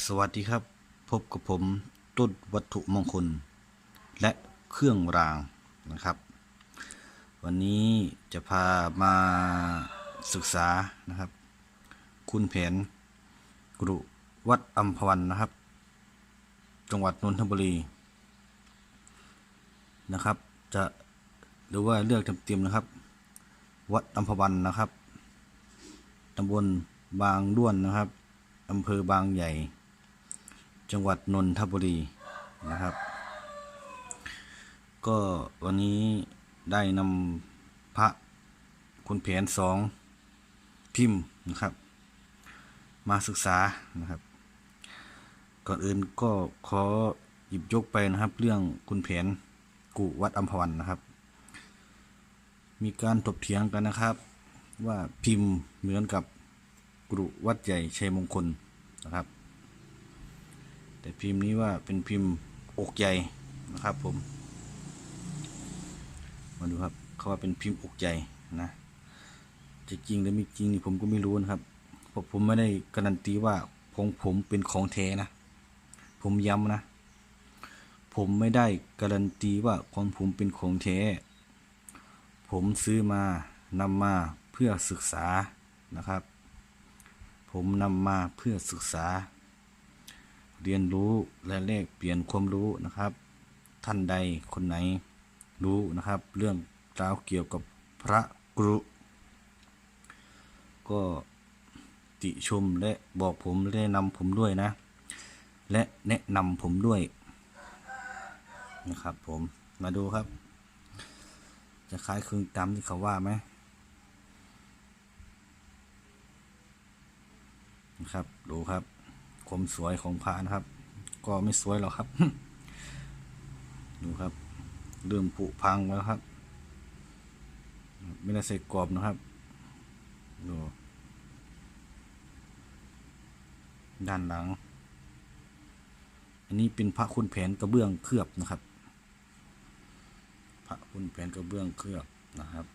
สวัสดีครับ พบกับผมต้นวัตถุมงคล และเครื่องรางนะครับ วันนี้จะพามาศึกษานะครับ คุณแผนกรุวัดอัมพวันนะครับ จังหวัดนนทบุรีนะครับ จะหรือว่าเลือกเต็มๆนะครับ วัดอัมพวันนะครับตำบลบางด้วนนะครับอำเภอบางใหญ่ จังหวัดนนทบุรีนะครับ ก็วันนี้ได้นำพระคุณแผนสองพิมพ์นะครับ มาศึกษานะครับ ก่อนอื่นก็ขอหยิบยกไปนะครับ เรื่องคุณแผนกุวัดอัมพวันนะครับ มีการถกเถียงกันนะครับ ว่าพิมพ์เหมือนกับกรุวัดใหญ่ชัยมงคลนะครับ แต่พิมพ์นี้ว่าเป็นพิมพ์อกใหญ่นะครับผม มาดูครับเขาว่าเป็นพิมพ์อกใหญ่นะจะจริงหรือไม่จริงนี่ผมก็ไม่รู้นะครับเพราะผมไม่ได้การันตีว่าของผมเป็นของแท้นะ ผมย้ำนะ ผมไม่ได้การันตีว่าของผมเป็นของแท้ ผมซื้อมานำมาเพื่อศึกษานะครับ ผมนำมาเพื่อศึกษา เรียนรู้และแลกเปลี่ยนความรู้นะครับ ท่านใดคนไหนรู้นะครับ เรื่องราวเกี่ยวกับพระกรุ ก็ติชมและบอกผมและแนะนำผมด้วยนะ และแนะนำผมด้วยนะครับ ผมมาดูครับ จะคล้ายคลึงตามที่เขาว่าไหมนะครับ ดูครับ ความสวยของพระนะครับ ก็ไม่สวยหรอกครับ ดูครับเริ่มผุพังแล้วครับ ไม่ได้ใส่กรอบนะครับดูด้านหลัง อันนี้เป็นพระคุณแผนกระเบื้องเคลือบนะครับ พระคุณแผนกระเบื้องเคลือบนะครับ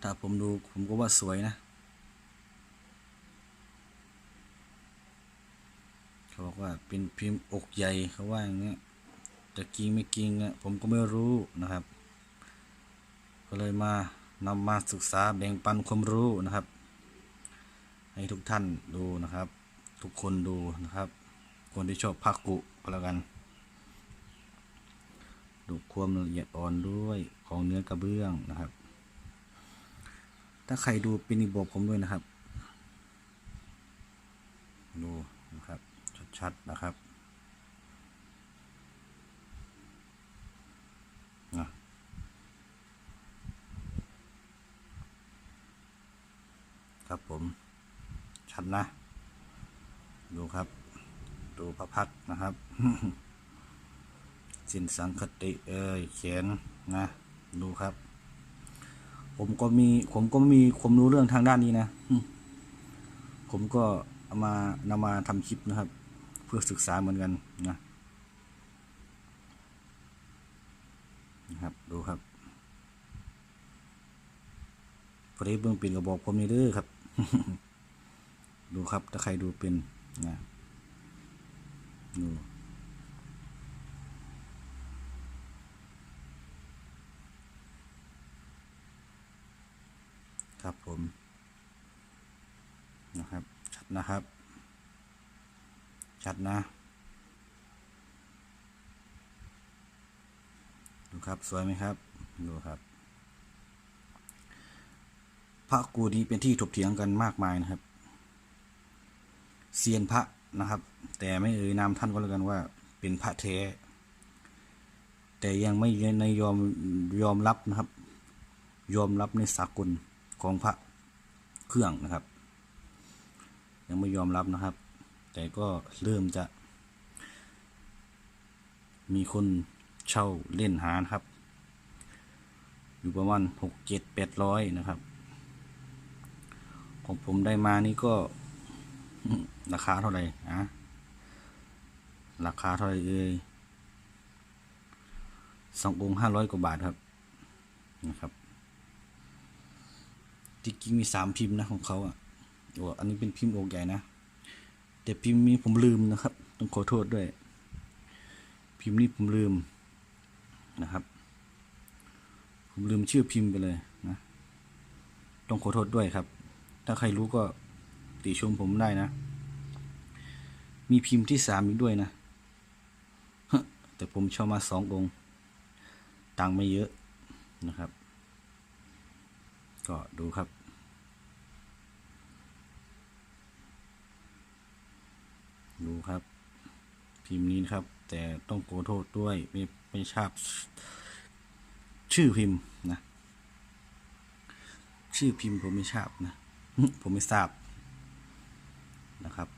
ถ้าผมดูผมก็ว่าสวยนะ เขา บอกว่าเป็นพิมพ์อกใหญ่เขาว่าอย่างเงี้ยจะจริงไม่จริงอะผมก็ไม่รู้นะครับ ก็เลยมานำมาศึกษาแบ่งปันความรู้นะครับ ให้ทุกท่านดูนะครับ ทุกคนดูนะครับ คนที่ชอบพักกุก็แล้วกัน ดูความละเอียดอ่อนด้วยของเนื้อกระเบื้องนะครับ ถ้าใครดูเป็นอีบอกผมด้วยนะครับ ดูนะครับ ชัดนะครับนะครับผมชัดนะ ดูครับ ดูพระพักนะครับ สินสังคติเอ้ยเขียนนะ ดูครับ ผมก็มี ผมก็มีความรู้เรื่องทางด้านนี้นะ ผมก็เอามานำมาทำคลิปนะครับ พื่อศึกษาเหมือนกันนะนะครับดูครับพอดีเบื้องปินก็บอกผมนี่เด้อครับ ดูครับถ้าใครดูเป็นนะดูครับผมนะครับชัดนะครับ ชัดนะ ดูครับสวยไหมครับ ดูครับ พระกูนี้เป็นที่ถกเถียงกันมากมายนะครับ เซียนพระนะครับ แต่ไม่เอ่ยนามท่านก็แล้วกันว่า เป็นพระแท้ แต่ยังไม่ในยอมยอมรับนะครับ ยอมรับในสากลของพระเครื่องนะครับ ยังไม่ยอมรับนะครับ แต่ก็เริ่มจะ มีคนเช่าเล่นหานะครับ อยู่ประมาณหกเจ็ดแปดร้อยนะครับ ของผมได้มานี่ก็ ราคาเท่าไหร่อะราคาเท่าไหร่เอ่ยสององค์ห้าร้อยกว่าบาทครับนะครับจริงๆมีสามพิมพ์นะของเขาอะโอ้อันนี้เป็นพิมพ์โอกใหญ่นะ แต่พิมพ์นี้ผมลืมนะครับ ต้องขอโทษด้วย พิมพ์นี้ผมลืมนะครับ ผมลืมชื่อพิมพ์ไปเลยนะ ต้องขอโทษด้วยครับ ถ้าใครรู้ก็ติชมผมได้นะ มีพิมพ์ที่สามอีกด้วยนะ แต่ผมเช่ามาสององค์ ตังไม่เยอะนะครับ ก็ดูครับ ดูครับ พิมพ์นี้นะครับ แต่ต้องขอโทษด้วยไม่ไม่ทราบชื่อพิมพ์นะ ชื่อพิมพ์ผมไม่ทราบนะ ผมไม่ทราบนะครับ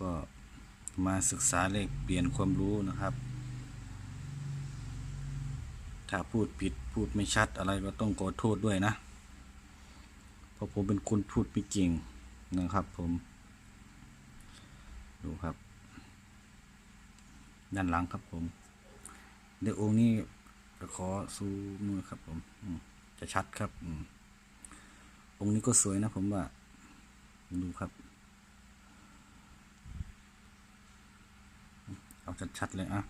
ก็มาศึกษาเลขเปลี่ยนความรู้นะครับ ถ้าพูดผิดพูดไม่ชัดอะไรก็ต้องขอโทษด้วยนะ เพราะผมเป็นคนพูดไม่เก่ง นะครับผม ดูครับ ด้านหลังครับผมเดี๋ยวองค์นี้จะขอซูมือครับผมจะชัดครับอืมองค์นี้ก็สวยนะผมว่า ดูครับ เอาชัดๆเลยอะ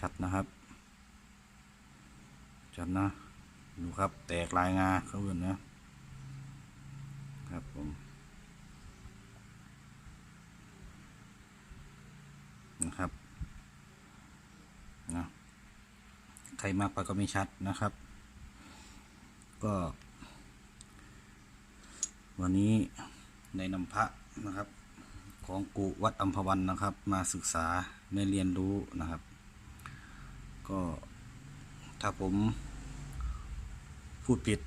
ชัดนะครับ ชัดนะ ดูครับ แตกลายงาเขาเห็นนะ ครับผมนะครับนะใครมากไปก็ไม่ชัดนะครับ ก็ วันนี้ในนำพระนะครับ ของกุวัดอัมพวันนะครับ มาศึกษาในเรียนรู้นะครับ ก็ถ้าผมพูดผิด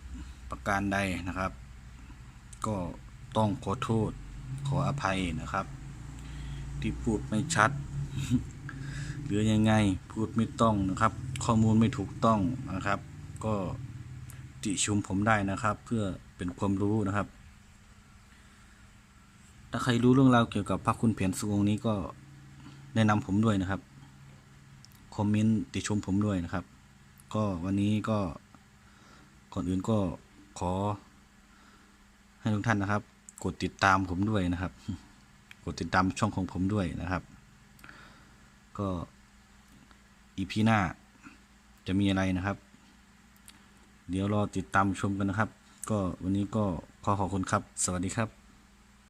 ประการใดนะครับ ก็ต้องขอโทษขออภัยนะครับ ที่พูดไม่ชัด หรือยังไงพูดไม่ต้องนะครับ ข้อมูลไม่ถูกต้องนะครับ ก็ติชมผมได้นะครับ เพื่อเป็นความรู้นะครับ ถ้าใครรู้เรื่องราวเกี่ยวกับพระคุณเพียรสุองค์นี้ก็แนะนำผมด้วยนะครับคอมเมนต์ติชมผมด้วยนะครับ ก็วันนี้ก็ก่อนอื่นก็ขอ ให้ทุกท่านนะครับ กดติดตามผมด้วยนะครับ กดติดตามช่องของผมด้วยนะครับ ก็อีพีหน้าจะมีอะไรนะครับ เดี๋ยวรอติดตามชมกันนะครับ ก็วันนี้ก็ขอขอบคุณครับ สวัสดีครับ